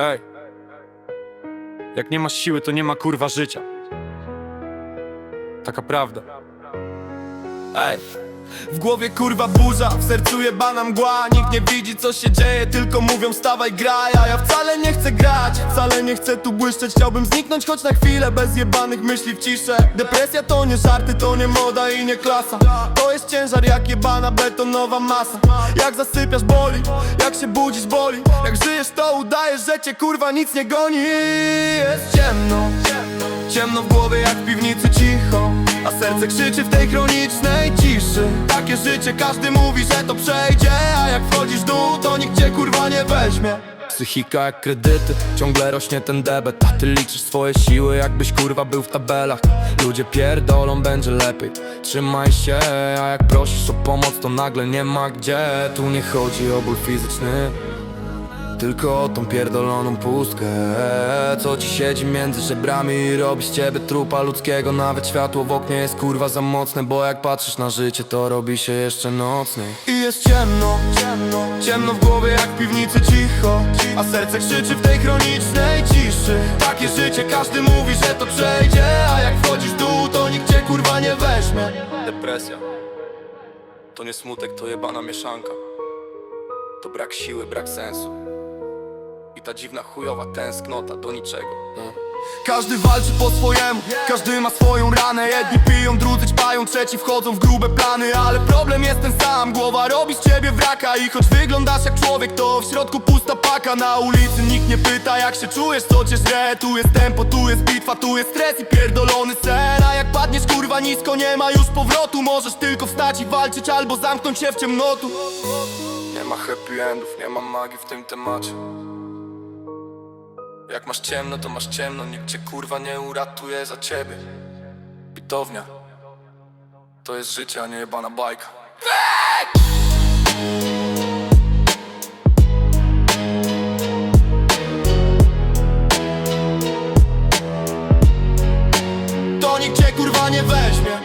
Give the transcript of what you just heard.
Ej. Jak nie masz siły, to nie ma kurwa życia. Taka prawda. Ej. W głowie kurwa burza, w sercu jebana mgła Nikt nie widzi co się dzieje, tylko mówią stawaj graj. A ja wcale nie chcę grać, wcale nie chcę tu błyszczeć. Chciałbym zniknąć choć na chwilę, bez jebanych myśli w ciszę. Depresja to nie żarty, to nie moda i nie klasa. To jest ciężar jak jebana betonowa masa. Jak zasypiasz boli, jak się budzisz boli. Jak żyjesz to udajesz, że cię kurwa nic nie goni. Jest ciemno, ciemno w głowie jak w piwnicy cicho. A serce krzyczy w tej chronicznej Takie życie każdy mówi, że to przejdzie A jak wchodzisz w dół, to nikt cię kurwa nie weźmie. Psychika jak kredyty, ciągle rośnie ten debet A ty liczysz swoje siły, jakbyś kurwa był w tabelach. Ludzie pierdolą, będzie lepiej. Trzymaj się, a jak prosisz o pomoc, to nagle nie ma gdzie. Tu nie chodzi o ból fizyczny tylko tą pierdoloną pustkę. Co ci siedzi między żebrami i robi z ciebie trupa ludzkiego? Nawet światło w oknie jest kurwa za mocne Bo jak patrzysz na życie to robi się jeszcze nocniej I jest ciemno, ciemno, ciemno w głowie jak w piwnicy cicho. A serce krzyczy w tej chronicznej ciszy. Takie życie każdy mówi, że to przejdzie. A jak wchodzisz w dół to nikt cię kurwa nie weźmie. Depresja. To nie smutek, to jebana mieszanka. To brak siły, brak sensu i ta dziwna chujowa tęsknota do niczego. Każdy walczy po swojemu, każdy ma swoją ranę. Jedni piją, drudzy ćpają, trzeci wchodzą w grube plany. Ale problem jest ten sam, głowa robi z ciebie wraka. I choć wyglądasz jak człowiek, to w środku pusta paka. Na ulicy nikt nie pyta jak się czujesz, co cię żre Tu jest tempo, tu jest bitwa, tu jest stres i pierdolony sen. A jak padniesz kurwa nisko, nie ma już powrotu. Możesz tylko wstać i walczyć albo zamknąć się w ciemnotu. Nie ma happy endów, nie ma magii w tym temacie jak masz ciemno, to masz ciemno, nikt cię kurwa nie uratuje za ciebie. Pitownia To jest życie, a nie jebana bajka. To nikt cię kurwa nie weźmie